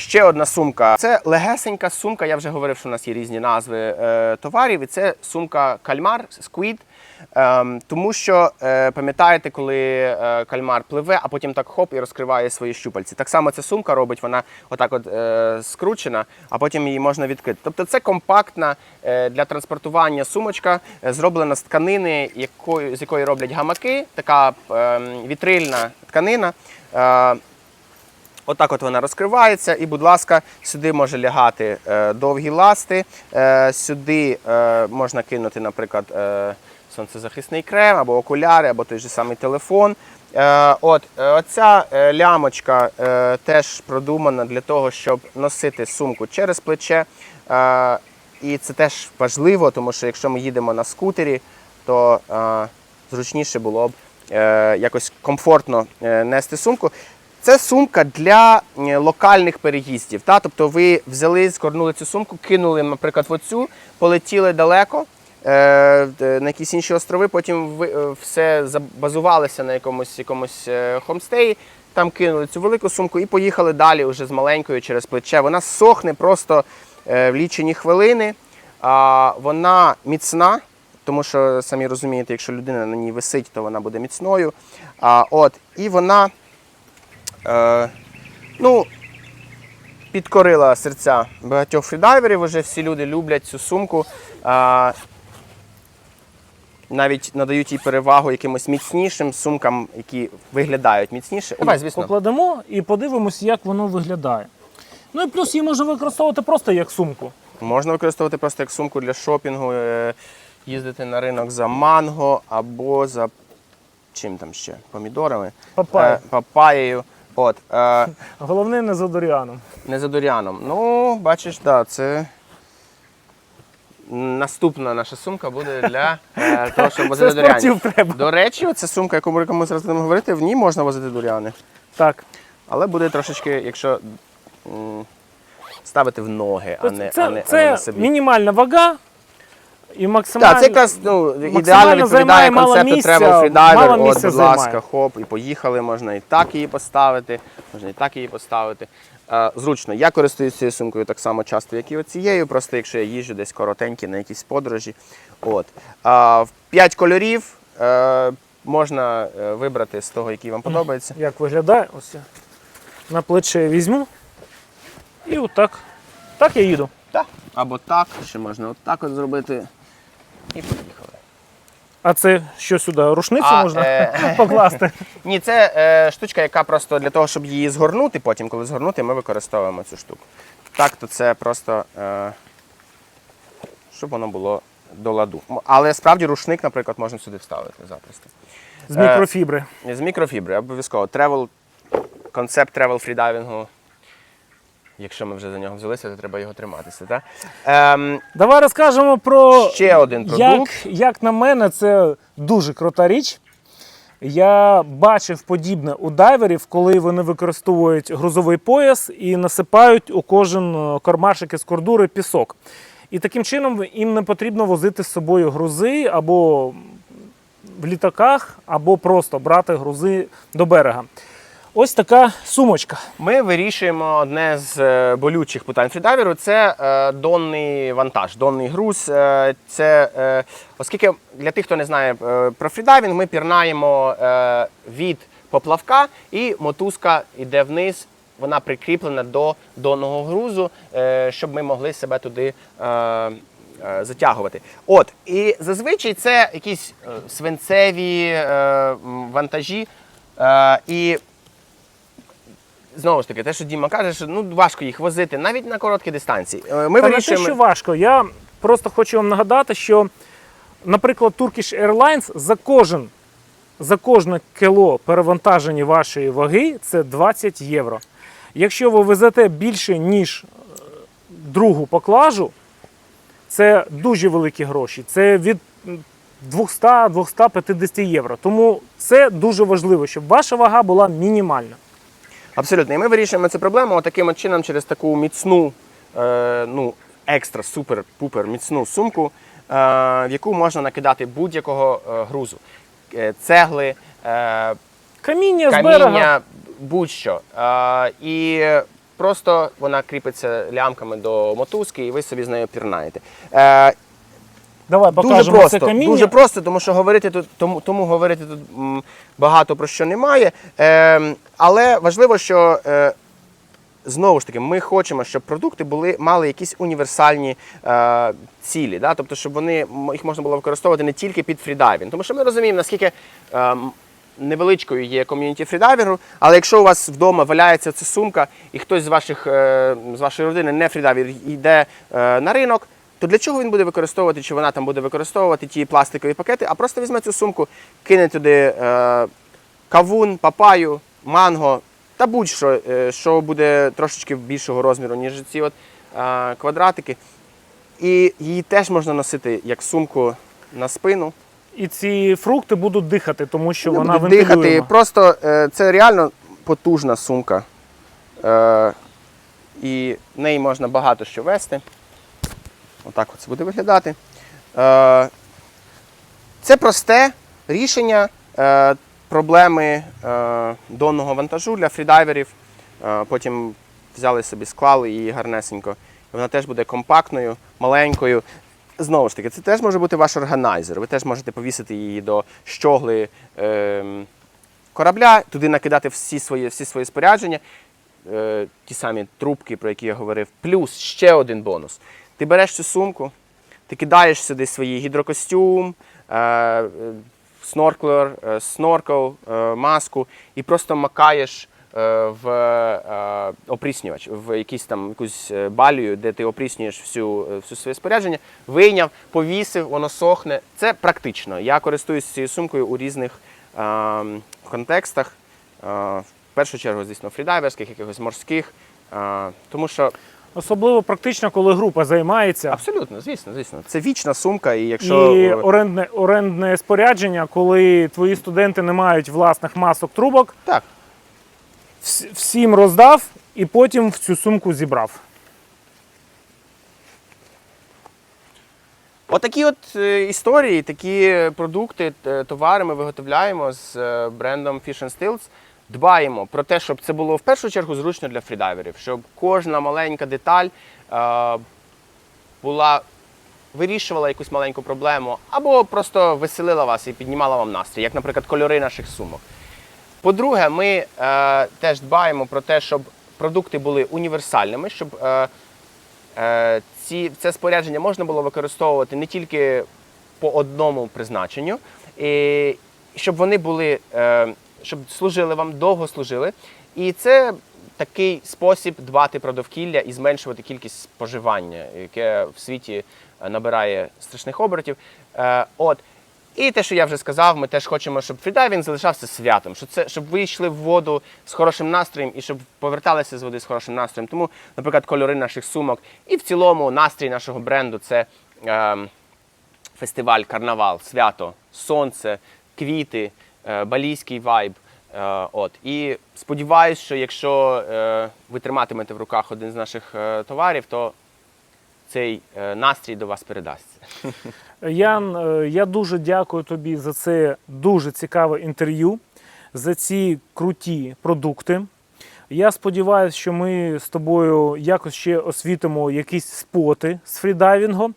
Ще одна сумка. Це легесенька сумка. Я вже говорив, що у нас є різні назви е, товарів. І це сумка кальмар, сквід. Ем, тому що е, пам'ятаєте, коли е, кальмар пливе, а потім так хоп і розкриває свої щупальці. Так само ця сумка робить, вона отак от е, скручена, а потім її можна відкрити. Тобто це компактна е, для транспортування сумочка, е, зроблена з тканини, якої, з якої роблять гамаки, така е, вітрильна тканина. Е, Отак от вона розкривається, і, будь ласка, сюди може лягати е, довгі ласти, е, сюди е, можна кинути, наприклад, сонцезахисний крем або окуляри, або той же самий телефон. От, оця лямочка теж продумана для того, щоб носити сумку через плече. І це теж важливо, тому що якщо ми їдемо на скутері, то зручніше було б якось комфортно нести сумку. Це сумка для е, локальних переїздів. Та? Тобто ви взяли, згорнули цю сумку, кинули, наприклад, в оцю, полетіли далеко е, е, на якісь інші острови, потім ви е, все забазувалися на якомусь, якомусь хомстеї, там кинули цю велику сумку і поїхали далі вже з маленькою через плече. Вона сохне просто в лічені хвилини. А, вона міцна, тому що самі розумієте, якщо людина на ній висить, то вона буде міцною. А, от, і вона ну, підкорила серця багатьох фрідайверів. Уже всі люди люблять цю сумку. А, навіть надають їй перевагу якимось міцнішим сумкам, які виглядають міцніше. Давай, звісно. Покладемо і подивимось, як воно виглядає. Ну і плюс її можна використовувати просто як сумку. Можна використовувати просто як сумку для шопінгу, е, їздити на ринок за манго або за чим там ще? Помідорами, Папайя. Е, папаєю. От, е, Головне не за доріаном. не за дуріаном. Ну, бачиш, да, це наступна наша сумка буде для е, того, щоб возити Це дуріанів. спортів треба. До речі, ця сумка, яку ми ми зараз будемо говорити, в ній можна возити дуріани. Так. Але буде трошечки, якщо м, ставити в ноги, а не, це а не, а не це на собі. мінімальна вага і максимальна. Так, це якраз ну, ідеально максимально займає відповідає мало концепту місця, travel freediver. мало От, місця будь ласка, хоп, і поїхали. Можна і так її поставити, можна і так її поставити. Е, зручно. Я користуюся цією сумкою так само часто, як і оцією. Просто якщо я їжджу десь коротенькі на якісь подорожі. От. В п'ять кольорів е, можна е, вибрати з того, який вам подобається. Як виглядає? Ось я на плече візьму. І отак. Так я їду. Так. Або так, ще можна от так от зробити. І поїхали. А це що сюди? Рушницю А, можна е, покласти. Ні, це е, штучка, яка просто для того, щоб її згорнути, потім, коли згорнути, ми використовуємо цю штуку. Так, то це просто, е, щоб воно було до ладу. Але справді рушник, наприклад, можна сюди вставити запросто. З мікрофібри. З мікрофібри, обов'язково. Travel, концепт тревел фрідайвінгу. Якщо ми вже за нього взялися, то треба його триматися. Так? Ем, Давай розкажемо про ще один як, продукт. як на мене, це дуже крута річ. Я бачив подібне у дайверів, коли вони використовують грузовий пояс і насипають у кожен е, кармашик із кордури пісок. І таким чином їм не потрібно возити з собою грузи або в літаках, або просто брати грузи до берега. Ось така сумочка. Ми вирішуємо одне з е, болючих питань фрідайверу це е, донний вантаж, донний груз. Е, це, оскільки для тих, хто не знає про фрідайвінг, ми пірнаємо від поплавка і мотузка йде вниз. Вона прикріплена до донного грузу, щоб ми могли себе туди затягувати. От, і зазвичай це якісь свинцеві вантажі. І Знову ж таки, те, що Діма каже, що ну важко їх возити навіть на короткі дистанції. Е, Ми Та не те, що важко. Я просто хочу вам нагадати, що, наприклад, Turkish Airlines за кожен за кожне кіло перевантаження вашої ваги це 20 євро. Якщо ви везете більше, ніж е, другу поклажу, це дуже великі гроші. Це від 200-250 євро. Тому це дуже важливо, щоб ваша вага була мінімальна. Абсолютно. І ми вирішуємо цю проблему от таким от чином через таку міцну, е, ну, екстра, супер, пупер міцну сумку, е, в яку можна накидати будь-якого е, грузу. Е, цегли, е, Каміння каміння, будь-що. Е, і просто вона кріпиться лямками до мотузки, і ви собі з нею пірнаєте. Е, Давай Дуже просто, це каміння. дуже просто, тому що говорити тут, тому, тому говорити тут м, багато про що немає. Е, але важливо, що е, знову ж таки ми хочемо, щоб продукти були, мали якісь універсальні е, цілі. Да? Тобто, щоб вони їх можна було використовувати не тільки під фрідайвінг. Тому що ми розуміємо, наскільки е, невеличкою є ком'юніті фрідайвінгу, але якщо у вас вдома валяється ця сумка, і хтось з ваших е, з вашої родини не фрідайвер йде е, на ринок. То для чого він буде використовувати, чи вона там буде використовувати ті пластикові пакети, а просто візьме цю сумку, кине туди е, кавун, папаю, манго та будь-що, е, що буде трошечки більшого розміру, ніж ці от, е, квадратики. І її теж можна носити як сумку на спину. І ці фрукти будуть дихати, тому що Вони вона будуть дихати. Просто е, це реально потужна сумка. Е, і в неї можна багато що вести. Отак от це буде виглядати. Е, це просте рішення е, проблеми е, донного вантажу для фрідайверів. Потім взяли собі, склали її гарнесенько. Вона теж буде компактною, маленькою. Знову ж таки, це теж може бути ваш органайзер. Ви теж можете повісити її до щогли е, корабля, туди накидати всі свої, всі свої спорядження, ті самі трубки, про які я говорив. Плюс ще один бонус. Ти береш цю сумку, ти кидаєш сюди свій гідрокостюм, е, снорклер, е, сноркел, е, маску і просто макаєш в опріснювач, в якийсь там якусь балію, де ти опріснюєш всю, всю своє спорядження, вийняв, повісив, воно сохне. Це практично. Я користуюсь цією сумкою у різних контекстах. В першу чергу, звісно, фрідайверських, якихось морських. Тому що Особливо практично, коли група займається. абсолютно, звісно, звісно, це вічна сумка, і якщо І орендне, орендне спорядження, коли твої студенти не мають власних масок трубок, так. вс- всім роздав і потім в цю сумку зібрав. Отакі от е, історії, такі продукти, е, товари ми виготовляємо з е, брендом Fish and Stills. Дбаємо про те, щоб це було в першу чергу зручно для фрідайверів, щоб кожна маленька деталь е, була, вирішувала якусь маленьку проблему, або просто веселила вас і піднімала вам настрій, як, наприклад, кольори наших сумок. По-друге, ми е, теж дбаємо про те, щоб продукти були універсальними, щоб е, е, ці, це спорядження можна було використовувати не тільки по одному призначенню, і щоб вони були, е, щоб служили вам, довго служили. І це такий спосіб дбати про довкілля і зменшувати кількість споживання, яке в світі е, набирає страшних обертів. Е, от. І те, що я вже сказав, ми теж хочемо, щоб фрідайвінг залишався святом, щоб це щоб ви йшли в воду з хорошим настроєм і щоб поверталися з води з хорошим настроєм. Тому, наприклад, кольори наших сумок і в цілому настрій нашого бренду це ем, фестиваль, карнавал, свято, сонце, квіти, е, балійський вайб. Е, от. І сподіваюся, що якщо е, ви триматимете в руках один з наших е, товарів, то цей е, настрій до вас передасться. Ян, е, я дуже дякую тобі за це дуже цікаве інтерв'ю, за ці круті продукти. Я сподіваюся, що ми з тобою якось ще освітимо якісь споти з фрідайвінгу.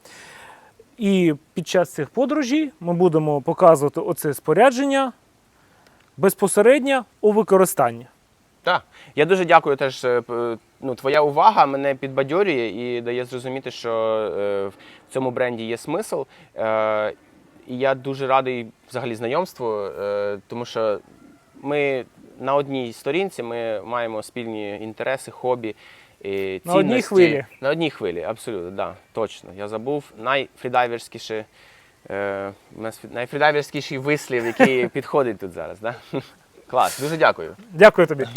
І під час цих подорожей ми будемо показувати оце спорядження безпосередньо у використанні. Так, я дуже дякую теж. е, Ну, твоя увага мене підбадьорює і дає зрозуміти, що е, в цьому бренді є смисл. Е, і я дуже радий взагалі знайомству, е, тому що ми на одній сторінці ми маємо спільні інтереси, хобі. І На одній хвилі. На одній хвилі, абсолютно, да, точно. Я забув найфрідайверськіший, е, найфрідайверськіший вислів, який підходить тут зараз. Да? Клас, дуже дякую. Дякую тобі.